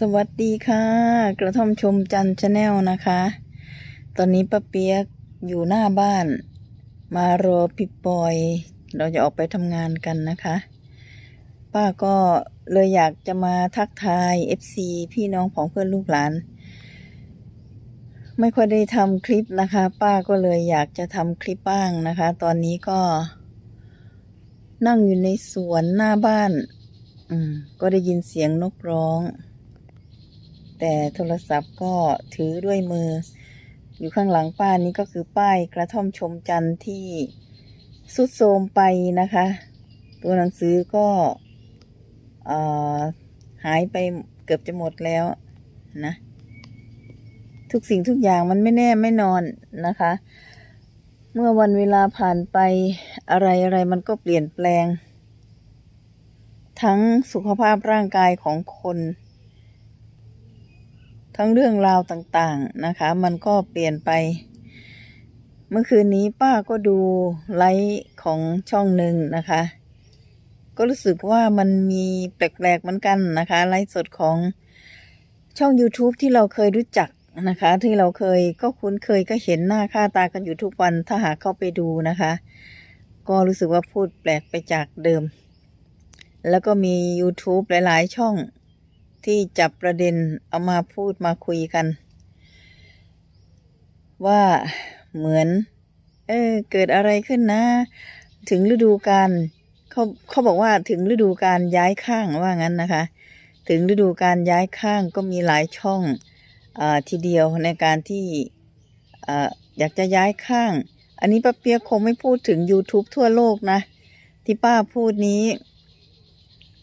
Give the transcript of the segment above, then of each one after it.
สวัสดีค่ะ กระท่อมชมจันชาแนลนะคะ ตอนนี้ป้าเปียกอยู่หน้าบ้าน มารอพี่ปอย เราจะออกไปทำงานกันนะคะ ป้าก็เลยอยากจะมาทักทาย FC พี่น้องของเพื่อนลูกหลาน ไม่ค่อยได้ทำคลิปนะคะ ป้าก็เลยอยากจะทำคลิปบ้างนะคะ ตอนนี้ก็ นั่งอยู่ในสวนหน้าบ้าน อืม ก็ได้ยินเสียงนกร้อง แต่โทรศัพท์ก็ถือด้วยมือ อยู่ข้างหลังป้านี้ก็คือป้ายกระท่อมชมจันทร์ที่สุดโทมไปนะคะ ตัวหนังสือก็อหายไปเกือบจะหมดแล้วนะ ทุกสิ่งทุกอย่างมันไม่แน่ไม่นอนนะคะ เมื่อวันเวลาผ่านไปอะไรอะไรมันก็เปลี่ยนแปลง ทั้งสุขภาพร่างกายของคน ทั้งเรื่องราวต่างๆนะคะ มันก็เปลี่ยนไป เมื่อคืนนี้ป้าก็ดูไลฟ์ของช่องหนึ่งนะคะ ก็รู้สึกว่ามันมีแปลกๆเหมือนกันนะคะ ไลฟ์สดของช่อง YouTube ที่เราเคยรู้จักนะคะ ที่เราเคยก็คุ้นเคยก็เห็นหน้าค่าตากันอยู่ทุกวันถ้าหากเข้าไปดูนะคะ ก็รู้สึกว่าพูดแปลกไปจากเดิม แล้วก็มี YouTube หลาย ๆ ช่อง ที่จับประเด็นเอามาพูดมาคุยกัน ว่าเหมือน เออเกิดอะไรขึ้นนะ ถึงฤดูการเขาเขาบอกว่าถึงฤดูการย้ายข้างว่างั้นนะคะ ถึงฤดูการย้ายข้างก็มีหลายช่องอาทีเดียวในการที่อาอยากจะย้ายข้าง อันนี้ป้าเปียกคงไม่พูดถึง YouTube ทั่วโลกนะ ที่ป้าพูดนี้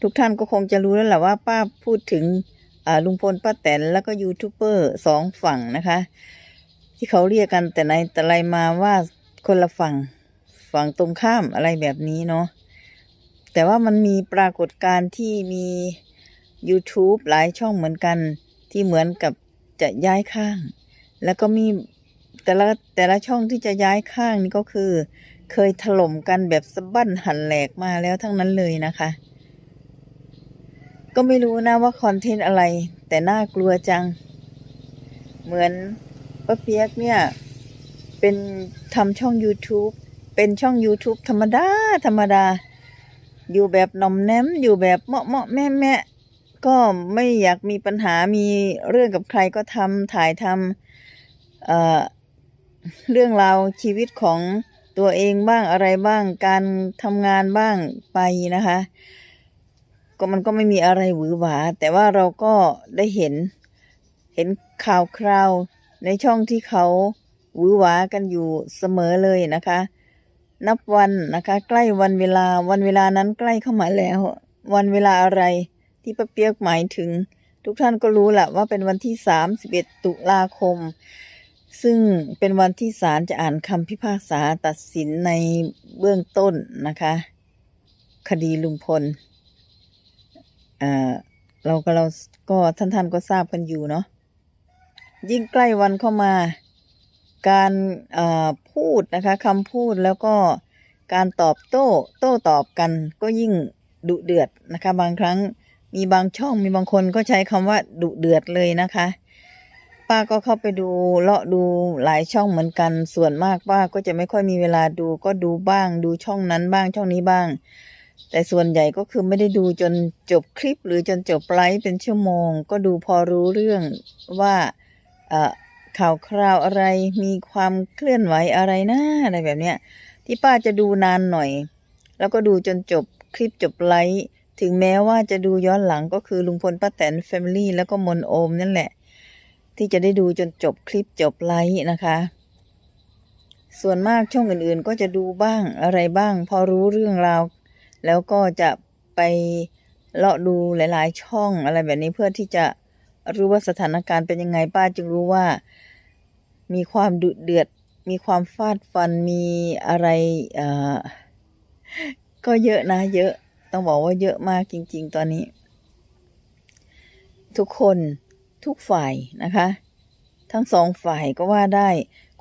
ทุกท่านก็คงจะรู้แล้วแหละว่าป้าพูดถึงลุงพลป้าแตนแล้วก็ยูทูบเบอร์สองฝั่งนะคะ ที่เขาเรียกกันแต่ไหนแต่ไรมาว่าคนละฝั่งฝั่งตรงข้ามอะไรแบบนี้เนาะแต่ว่ามันมีปรากฏการณ์ที่มี YouTube หลายช่องเหมือนกัน ที่เหมือนกับจะย้ายข้าง แล้วก็มีแต่ละแต่ละช่องที่จะย้ายข้างนี่ก็คือ เคยถล่มกันแบบสะบั้นหันแหลกมาแล้วทั้งนั้นเลยนะคะ ก็ไม่รู้นะว่าคอนเทนต์อะไร แต่น่ากลัวจัง เหมือนป้าเปียกเนี่ย เป็นทำช่อง YouTube เป็นช่อง YouTube ธรรมดา ธรรมดา อยู่แบบนอมแนมอยู่แบบเมาะเมาะแม่แม่ก็ไม่อยากมีปัญหามีเรื่องกับใครก็ทำถ่ายทำเอ่อเรื่องราวชีวิตของตัวเองบ้างอะไรบ้าง การทำงานบ้างไปนะคะ ก็มันก็ไม่มีอะไรหวือหวา แต่ว่าเราก็ได้เห็นเห็นข่าวคราวในช่องที่เขาหวือหวากันอยู่เสมอเลยนะคะ นับวันนะคะ ใกล้วันเวลาวันเวลานั้นใกล้เข้ามาแล้ว วันเวลาอะไรที่ป้าเปียกหมายถึง ทุกท่านก็รู้แหละว่าเป็นวันที่ 31 ตุลาคม ซึ่งเป็นวันที่ศาลจะอ่านคำพิพากษาตัดสินในเบื้องต้นนะคะ คดีลุงพล อ่าเราก็เราก็ท่านท่านก็ทราบกันอยู่เนาะยิ่งใกล้วันเข้ามา การพูดนะคะคำพูดแล้วก็การตอบโต้โต้ตอบกันก็ยิ่งดุเดือดนะคะ บางครั้งมีบางช่องมีบางคนก็ใช้คำว่าดุเดือดเลยนะคะ ป้าก็เข้าไปดูเลาะดูหลายช่องเหมือนกันส่วนมากป้าก็จะไม่ค่อยมีเวลาดูก็ดูบ้าง ดูช่องนั้นบ้างช่องนี้บ้าง แต่ส่วนใหญ่ก็คือไม่ได้ดูจนจบคลิปหรือจนจบไลฟ์เป็นชั่วโมง ก็ดูพอรู้เรื่องว่าข่าวคราวอะไรมีความเคลื่อนไหวอะไรนะอะไรแบบเนี้ยที่ป้าจะดูนานหน่อย แล้วก็ดูจนจบคลิปจบไลฟ์ถึงแม้ว่าจะดูย้อนหลังก็คือลุงพลป้าแตนแฟมิลี่แล้วก็มนโอมนั่นแหละ ที่จะได้ดูจนจบคลิปจบไลฟ์นะคะ ส่วนมากช่องอื่นๆก็จะดูบ้างอะไรบ้าง พอรู้เรื่องราว แล้วก็จะไปเลาะดูหลาย ๆ ช่องอะไรแบบนี้เพื่อที่จะรู้ว่าสถานการณ์เป็นยังไงป้าจึงรู้ว่า มีความดุเดือด มีความฟาดฟันมีอะไรก็เยอะนะ เยอะ ต้องบอกว่าเยอะมากจริง ๆ ตอนนี้ ทุกคนทุกฝ่ายนะคะ ทั้งสองฝ่ายก็ว่าได้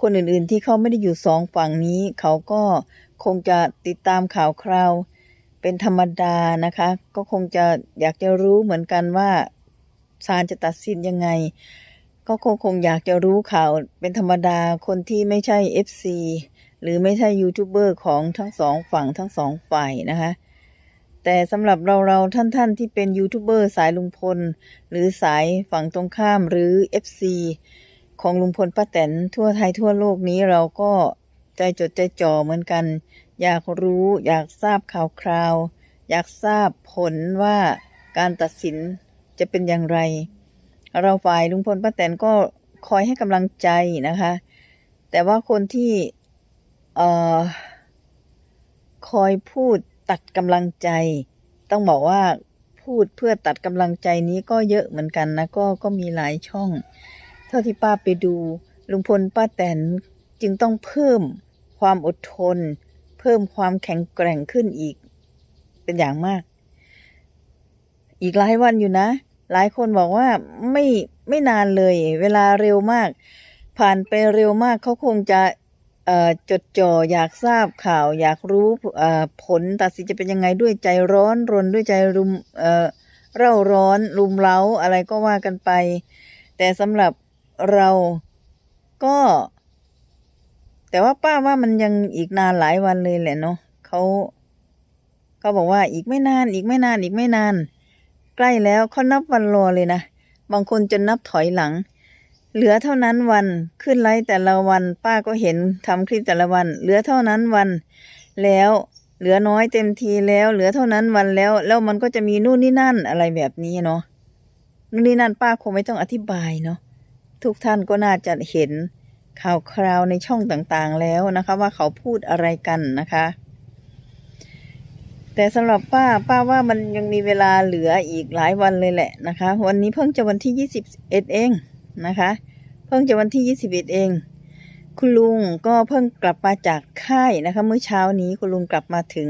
คนอื่น ๆ ที่เขาไม่ได้อยู่สองฝั่งนี้ เขาก็คงจะติดตามข่าวคราว เป็นธรรมดานะคะ ก็คงจะอยากจะรู้เหมือนกันว่าศาลจะตัดสินยังไง ก็คงคงอยากจะรู้ข่าวเป็นธรรมดาคนที่ไม่ใช่ FC หรือไม่ใช่ยูทูบเบอร์ของทั้งสองฝั่งทั้งสองฝ่ายนะคะแต่สำหรับเราเราท่านท่านที่เป็นยูทูบเบอร์สายลุงพล หรือสายฝั่งตรงข้ามหรือ FC ของลุงพลป้าแตนทั่วไทยทั่วโลกนี้เราก็ใจจดใจจ่อเหมือนกัน อยากรู้อยากทราบข่าวคราว อยากทราบผลว่าการตัดสินจะเป็นอย่างไร เราฝ่ายลุงพลป้าแตนก็คอยให้กำลังใจนะคะ แต่ว่าคนที่เอ่อคอยพูดตัดกำลังใจ ต้องบอกว่าพูดเพื่อตัดกำลังใจนี้ก็เยอะเหมือนกันนะก็ก็มีหลายช่อง เท่าที่ป้าไปดูลุงพลป้าแตนจึงต้องเพิ่มความอดทน เพิ่มความแข็งแกร่งขึ้นอีก เป็นอย่างมาก อีกหลายวันอยู่นะ หลายคนบอกว่าไม่ไม่นานเลย เวลาเร็วมาก ผ่านไปเร็วมากเขาคงจะจดจ่ออยากทราบข่าว อยากรู้ผลตัดสินจะเป็นยังไงด้วยใจร้อนรนด้วยใจรุมเร่าร้อน รุมเร้าอะไรก็ว่ากันไป แต่สำหรับเราก็ แต่ว่าป้าว่ามันยังอีกนานหลายวันเลยแหละเนาะเขาเขาบอกว่าอีกไม่นานอีกไม่นานอีกไม่นาน ใกล้แล้วเขานับวันรอเลยนะบางคนจะนับถอยหลัง เหลือเท่านั้นวันขึ้นไลฟ์แต่ละวัน ป้าก็เห็นทำคลิปแต่ละวัน เหลือเท่านั้นวัน แล้วเหลือน้อยเต็มทีแล้ว เหลือเท่านั้นวันแล้ว แล้วมันก็จะมีนู่นนี่นั่นอะไรแบบนี้เนาะนู่นนี่นั่นป้าคงไม่ต้องอธิบายเนาะทุกท่านก็น่าจะเห็น ข่าวคราวในช่องต่างๆแล้วนะคะ ว่าเขาพูดอะไรกันนะคะ แต่สำหรับป้าป้าว่ามันยังมีเวลาเหลืออีกหลายวันเลยแหละนะคะ วันนี้เพิ่งจะวันที่ยี่สิบเอ็ดเองนะคะ เพิ่งจะวันที่ยี่สิบเอ็ดเอง คุณลุงก็เพิ่งกลับมาจากค่ายนะคะ เมื่อเช้านี้คุณลุงกลับมาถึง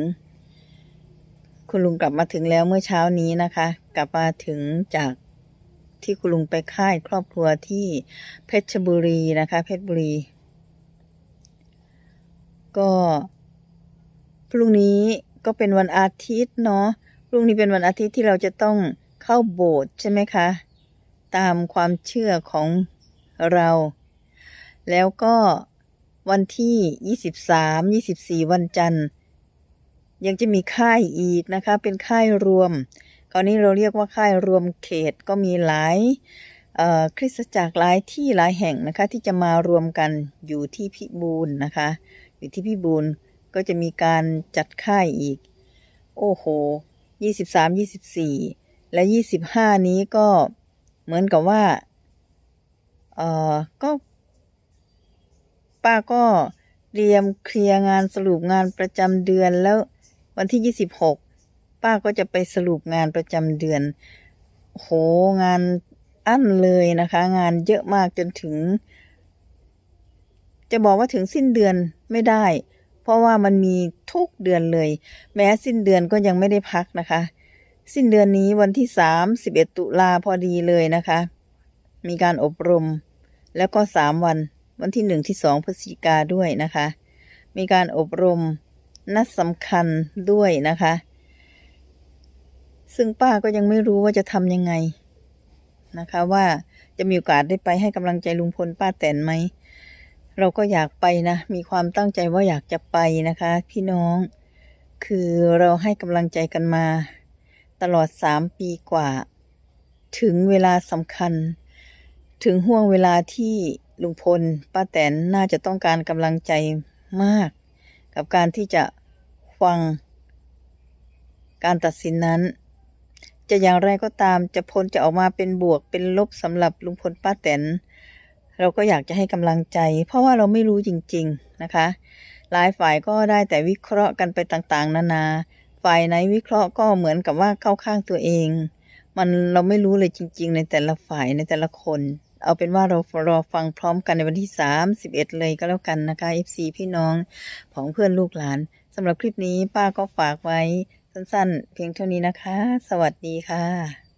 คุณลุงกลับมาถึงแล้วเมื่อเช้านี้นะคะ กลับมาถึงจาก ที่คุณลุงไปค่ายครอบครัวที่เพชรบุรีนะคะ เพชรบุรี ก็พรุ่งนี้ก็เป็นวันอาทิตย์เนาะพรุ่งนี้เป็นวันอาทิตย์ที่เราจะต้องเข้าโบสถ์ใช่ไหมคะ ตามความเชื่อของเรา แล้วก็วันที่ 23 24 วันจันทร์ ยังจะมีค่ายอีกนะคะ เป็นค่ายรวม คราวนี้เราเรียกว่าค่ายรวมเขตก็มีหลายคริสตจักรหลายที่หลายแห่งนะคะที่จะมารวมกันอยู่ที่พิบูลนะคะ อยู่ที่พิบูลก็จะมีการจัดค่ายอีก โอ้โหยี่สิบสามยี่สิบสี่และยี่สิบห้านี้ก็เหมือนกับว่าเออก็ป้าก็เตรียมเคลียร์งานสรุปงานประจำเดือนแล้ววันที่ยี่สิบหก ป้าก็จะไปสรุปงานประจำเดือน โหงานอั้นเลยนะคะ งานเยอะมากจนถึง จะบอกว่าถึงสิ้นเดือนไม่ได้ เพราะว่ามันมีทุกเดือนเลย แม้สิ้นเดือนก็ยังไม่ได้พักนะคะ สิ้นเดือนนี้วันที่สามสิบเอ็ดตุลาพอดีเลยนะคะ มีการอบรม แล้วก็สามวัน วันที่หนึ่งที่สองพฤศจิกาด้วยนะคะ มีการอบรมนัดสำคัญด้วยนะคะ ซึ่งป้าก็ยังไม่รู้ว่าจะทำยังไงนะคะว่าจะมีโอกาสได้ไปให้กำลังใจลุงพลป้าแตนไหม เราก็อยากไปนะ มีความตั้งใจว่าอยากจะไปนะคะ พี่น้อง คือเราให้กำลังใจกันมา ตลอดสามปีกว่า ถึงเวลาสำคัญ ถึงห่วงเวลาที่ลุงพลป้าแตนน่าจะต้องการกำลังใจมาก กับการที่จะฟังการตัดสินนั้น จะอย่างไรก็ตามจะพ้นจะออกมาเป็นบวกเป็นลบสำหรับลุงพลป้าแตน เราก็อยากจะให้กำลังใจ เพราะว่าเราไม่รู้จริง ๆนะคะ หลายฝ่ายก็ได้แต่วิเคราะห์กันไปต่างๆ นานา ฝ่ายไหนวิเคราะห์ก็เหมือนกับว่าเข้าข้างตัวเอง มันเราไม่รู้เลยจริง ๆ ในแต่ละฝ่ายในแต่ละคน เอาเป็นว่าเรารอฟังพร้อมกันในวันที่ 31 เลยก็แล้วกันนะคะ FC พี่น้องของเพื่อนลูกหลานสำหรับคลิปนี้ป้าก็ฝากไว้ สั้นๆ เพียงเท่านี้นะคะ สวัสดีค่ะ